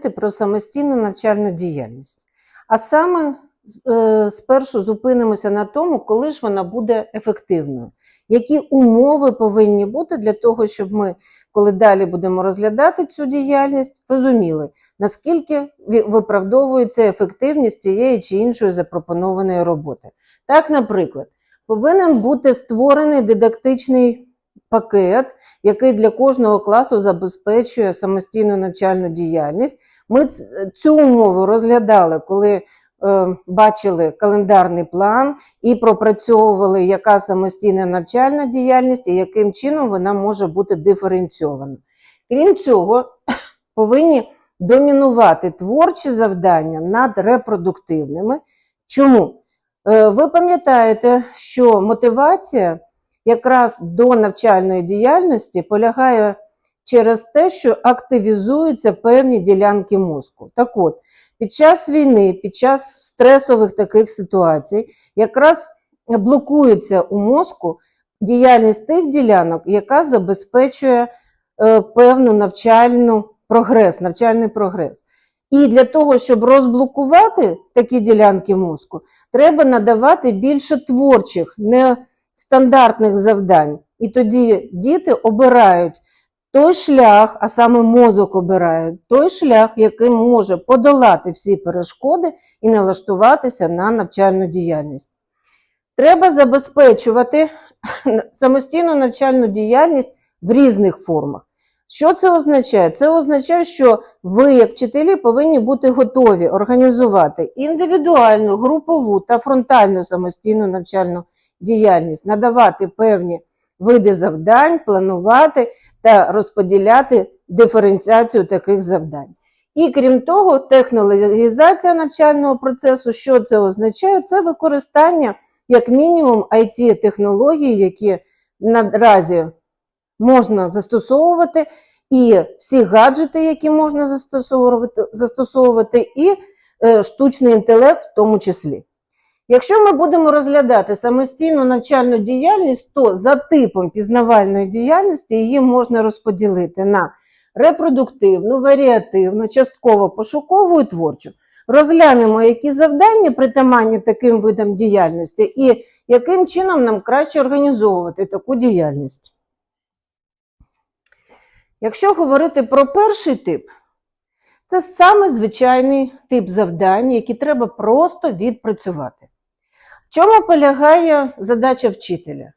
говорити про самостійну навчальну діяльність. А саме е, спершу зупинимося на тому, коли ж вона буде ефективною. Які умови повинні бути для того, щоб ми, коли далі будемо розглядати цю діяльність, розуміли, наскільки виправдовується ефективність тієї чи іншої запропонованої роботи. Так, наприклад, повинен бути створений дидактичний пакет, який для кожного класу забезпечує самостійну навчальну діяльність. Ми цю умову розглядали, коли е, бачили календарний план і пропрацьовували, яка самостійна навчальна діяльність і яким чином вона може бути диференційована. Крім цього, повинні домінувати творчі завдання над репродуктивними. Чому? Е, Ви пам'ятаєте, що мотивація якраз до навчальної діяльності полягає через те, що активізуються певні ділянки мозку. Так от, під час війни, під час стресових таких ситуацій, якраз блокується у мозку діяльність тих ділянок, яка забезпечує е, певну навчальну прогрес, навчальний прогрес. І для того, щоб розблокувати такі ділянки мозку, треба надавати більше творчих, нестандартних завдань. І тоді діти обирають той шлях, а саме мозок обирає, той шлях, який може подолати всі перешкоди і налаштуватися на навчальну діяльність. Треба забезпечувати самостійну навчальну діяльність в різних формах. Що це означає? Це означає, що ви, як вчителі, повинні бути готові організувати індивідуальну, групову та фронтальну самостійну навчальну діяльність, надавати певні види завдань, планувати та розподіляти диференціацію таких завдань. І крім того, технологізація навчального процесу, що це означає? Це використання, як мінімум, it технологій які наразі можна застосовувати, і всі гаджети, які можна застосовувати, застосовувати і е, штучний інтелект в тому числі. Якщо ми будемо розглядати самостійну навчальну діяльність, то за типом пізнавальної діяльності її можна розподілити на репродуктивну, варіативну, частково пошукову і творчу. Розглянемо, які завдання притаманні таким видам діяльності і яким чином нам краще організовувати таку діяльність. Якщо говорити про перший тип, це саме звичайний тип завдань, які треба просто відпрацювати. Чому полягає задача вчителя?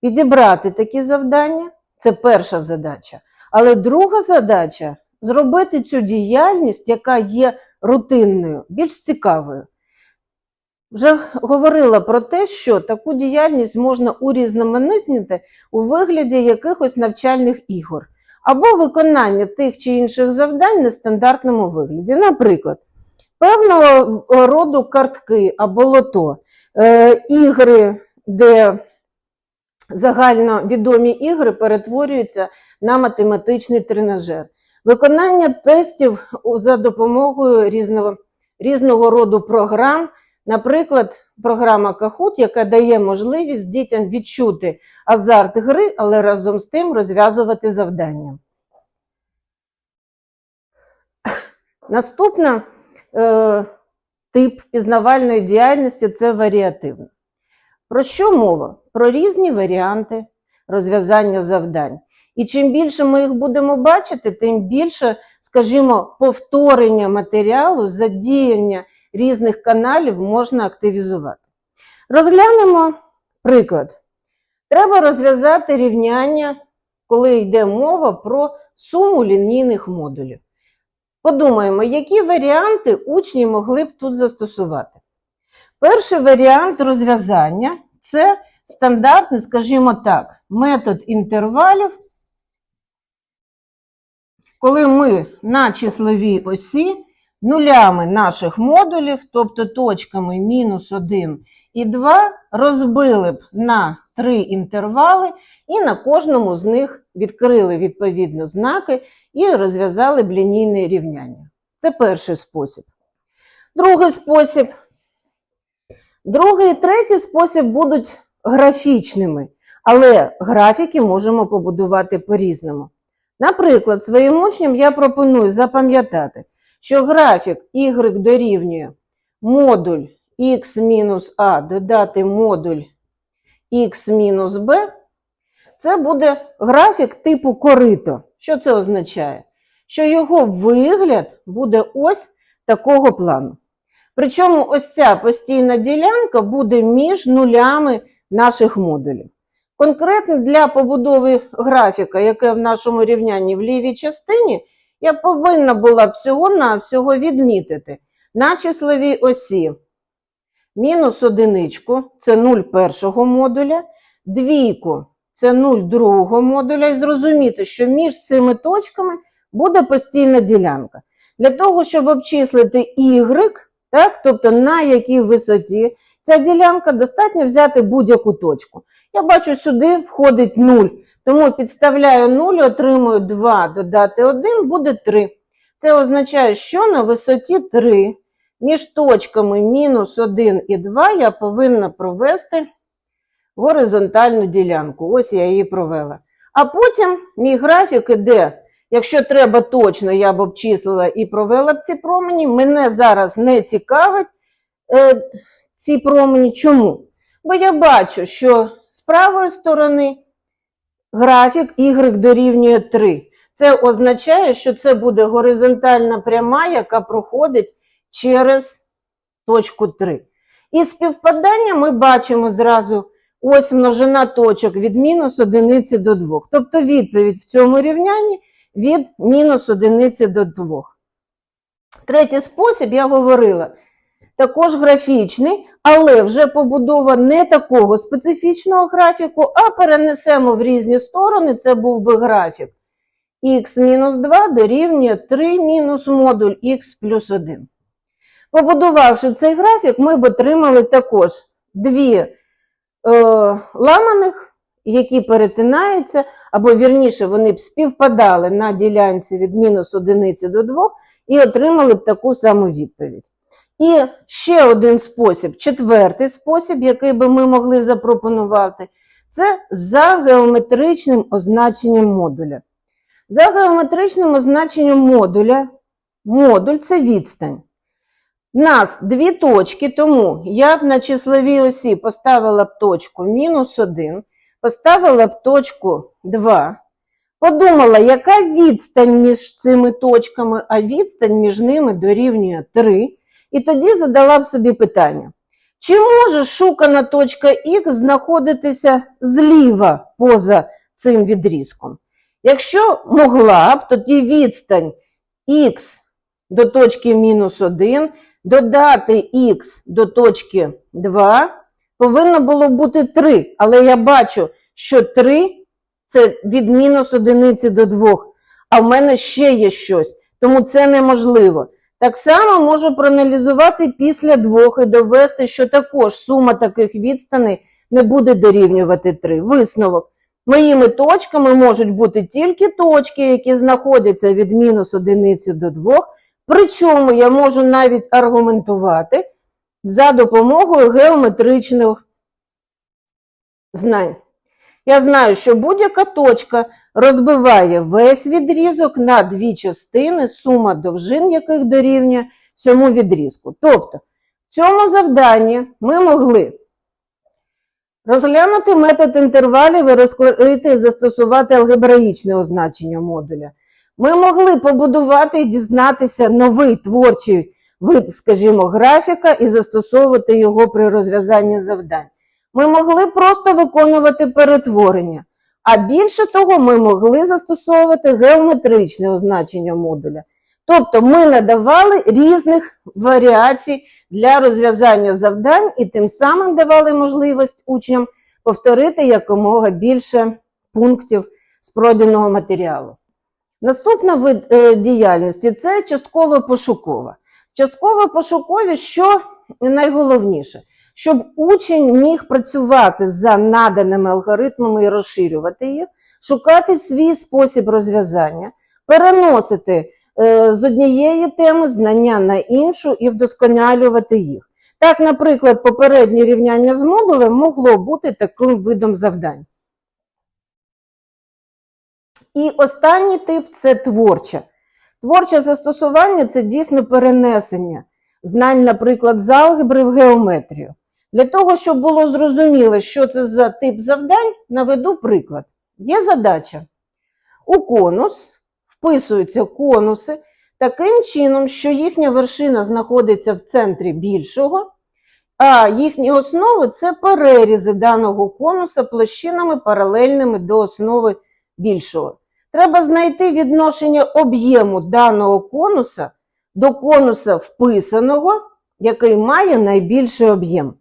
Підібрати такі завдання це перша задача. Але друга задача зробити цю діяльність, яка є рутинною, більш цікавою. Вже говорила про те, що таку діяльність можна урізноманітнити у вигляді якихось навчальних ігор або виконання тих чи інших завдань в нестандартному вигляді. Наприклад, певного роду картки або лото, е, ігри, де загальновідомі ігри перетворюються на математичний тренажер, виконання тестів за допомогою різного, різного роду програм, наприклад, програма Kahoot, яка дає можливість дітям відчути азарт гри, але разом з тим розв'язувати завдання. Наступна е, тип пізнавальної діяльності це варіативна. Про що мова? Про різні варіанти розв'язання завдань. І чим більше ми їх будемо бачити, тим більше, скажімо, повторення матеріалу, задіяння різних каналів можна активізувати. Розглянемо приклад. Треба розв'язати рівняння, коли йде мова про суму лінійних модулів. Подумаємо, які варіанти учні могли б тут застосувати. Перший варіант розв'язання це стандартний, скажімо так, метод інтервалів, коли ми на числовій осі нулями наших модулів, тобто точками мінус 1 і 2, розбили б на три інтервали і на кожному з них відкрили відповідно знаки і розв'язали б лінійне рівняння. Це перший спосіб. Другий спосіб. Другий і третій спосіб будуть графічними, але графіки можемо побудувати по-різному. Наприклад, своїм учням я пропоную запам'ятати, що графік y дорівнює модуль x мінус а додати модуль x мінус b, це буде графік типу корито. Що це означає? Що його вигляд буде ось такого плану. Причому ось ця постійна ділянка буде між нулями наших модулів. Конкретно для побудови графіка, яке в нашому рівнянні в лівій частині, я повинна була всього-навсього відмітити на числовій осі мінус одиничку це 0 першого модуля, двійку це 0 другого модуля, і зрозуміти, що між цими точками буде постійна ділянка. Для того, щоб обчислити y, так, тобто на якій висоті ця ділянка, достатньо взяти будь-яку точку. Я бачу, сюди входить 0, тому підставляю 0, отримую 2, додати 1, буде 3. Це означає, що на висоті 3 між точками мінус 1 і 2 я повинна провести горизонтальну ділянку. Ось я її провела. А потім мій графік іде. Якщо треба точно, я б обчислила і провела б ці промені. Мене зараз не цікавить е, ці промені. Чому? Бо я бачу, що з правої сторони графік y дорівнює 3. Це означає, що це буде горизонтальна пряма, яка проходить через точку 3. І співпадання ми бачимо зразу ось множина точок від мінус одиниці до 2. Тобто відповідь в цьому рівнянні від мінус одиниці до 2. Третій спосіб я говорила, також графічний, але вже побудова не такого специфічного графіку, а перенесемо в різні сторони, це був би графік. х-2 дорівнює 3 мінус модуль х плюс 1. Побудувавши цей графік, ми б отримали також дві ламаних, які перетинаються, або вірніше, вони б співпадали на ділянці від мінус одиниці до 2 і отримали б таку саму відповідь. І ще один спосіб, четвертий спосіб, який би ми могли запропонувати, це за геометричним означенням модуля. За геометричним означенням модуля, модуль це відстань. У нас дві точки, тому я б на числовій осі поставила б точку мінус 1, поставила б точку 2, подумала, яка відстань між цими точками, а відстань між ними дорівнює 3. І тоді задала б собі питання, чи може шукана точка Х знаходитися зліва поза цим відрізком? Якщо могла б, тоді відстань Х до точки мінус 1, додати Х до точки 2, повинно було бути 3. Але я бачу, що 3 це від мінус 1 до 2, а в мене ще є щось, тому це неможливо. Так само можу проаналізувати після двох і довести, що також сума таких відстаней не буде дорівнювати 3. Висновок. Моїми точками можуть бути тільки точки, які знаходяться від мінус 1 до 2, причому я можу навіть аргументувати за допомогою геометричних знань. Я знаю, що будь-яка точка розбиває весь відрізок на дві частини, сума довжин яких дорівнює цьому відрізку. Тобто, в цьому завданні ми могли розглянути метод інтервалів і розкрити і застосувати алгебраїчне означення модуля. Ми могли побудувати і дізнатися новий творчий вид, скажімо, графіка і застосовувати його при розв'язанні завдань. Ми могли просто виконувати перетворення. А більше того, ми могли застосовувати геометричне означення модуля. Тобто ми надавали різних варіацій для розв'язання завдань і тим самим давали можливість учням повторити якомога більше пунктів з пройденого матеріалу. Наступна вид е, діяльності це частково пошукова. Частково пошукові, що найголовніше, щоб учень міг працювати за наданими алгоритмами і розширювати їх, шукати свій спосіб розв'язання, переносити е, з однієї теми знання на іншу і вдосконалювати їх. Так, наприклад, попереднє рівняння з модулем могло бути таким видом завдань. І останній тип це творча. Творче застосування це дійсно перенесення знань, наприклад, з алгебри в геометрію. Для того, щоб було зрозуміло, що це за тип завдань, наведу приклад. Є задача. У конус вписуються конуси таким чином, що їхня вершина знаходиться в центрі більшого, а їхні основи це перерізи даного конуса площинами паралельними до основи більшого. Треба знайти відношення об'єму даного конуса до конуса вписаного, який має найбільший об'єм.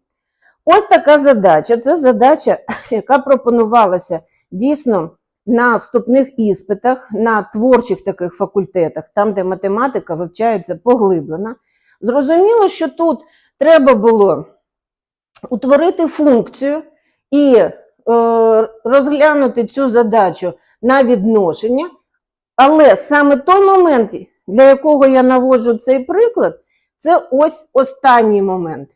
Ось така задача. Це задача, яка пропонувалася дійсно на вступних іспитах, на творчих таких факультетах, там, де математика вивчається поглиблена. Зрозуміло, що тут треба було утворити функцію і е, розглянути цю задачу на відношення, але саме той момент, для якого я наводжу цей приклад, це ось останній момент.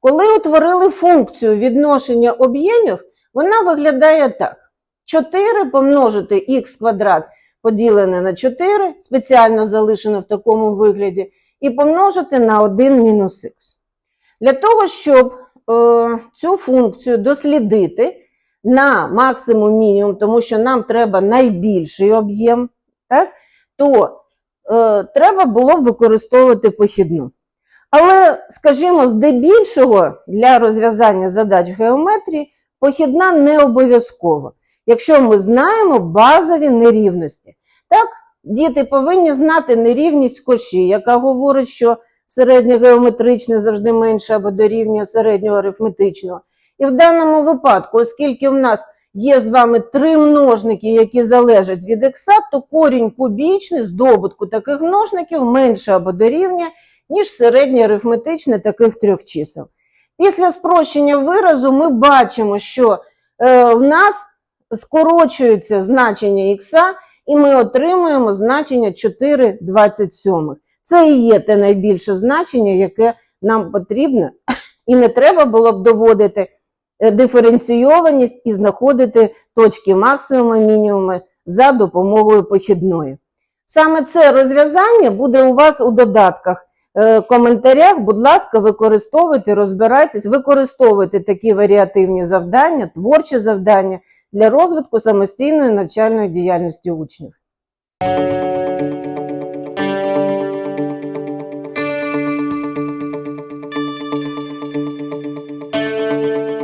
Коли утворили функцію відношення об'ємів, вона виглядає так: 4 помножити х квадрат поділене на 4, спеціально залишено в такому вигляді, і помножити на 1 мінус х. Для того, щоб е, цю функцію дослідити на максимум мінімум, тому що нам треба найбільший об'єм, так, то е, треба було б використовувати похідну. Але, скажімо, здебільшого для розв'язання задач в геометрії похідна не обов'язкова, якщо ми знаємо базові нерівності. Так, діти повинні знати нерівність коші, яка говорить, що середньогеометричне завжди менше або дорівнює середнього арифметичного. І в даному випадку, оскільки в нас є з вами три множники, які залежать від ікса, то корінь кубічний з добутку таких множників менше або дорівнює, ніж середнє арифметичне таких трьох чисел. Після спрощення виразу ми бачимо, що е, в нас скорочується значення ікса, і ми отримуємо значення 4,27. Це і є те найбільше значення, яке нам потрібно, і не треба було б доводити диференційованість і знаходити точки максимуму, мінімуму за допомогою похідної. Саме це розв'язання буде у вас у додатках, е, коментарях. Будь ласка, використовуйте, розбирайтесь, використовуйте такі варіативні завдання, творчі завдання для розвитку самостійної навчальної діяльності учнів.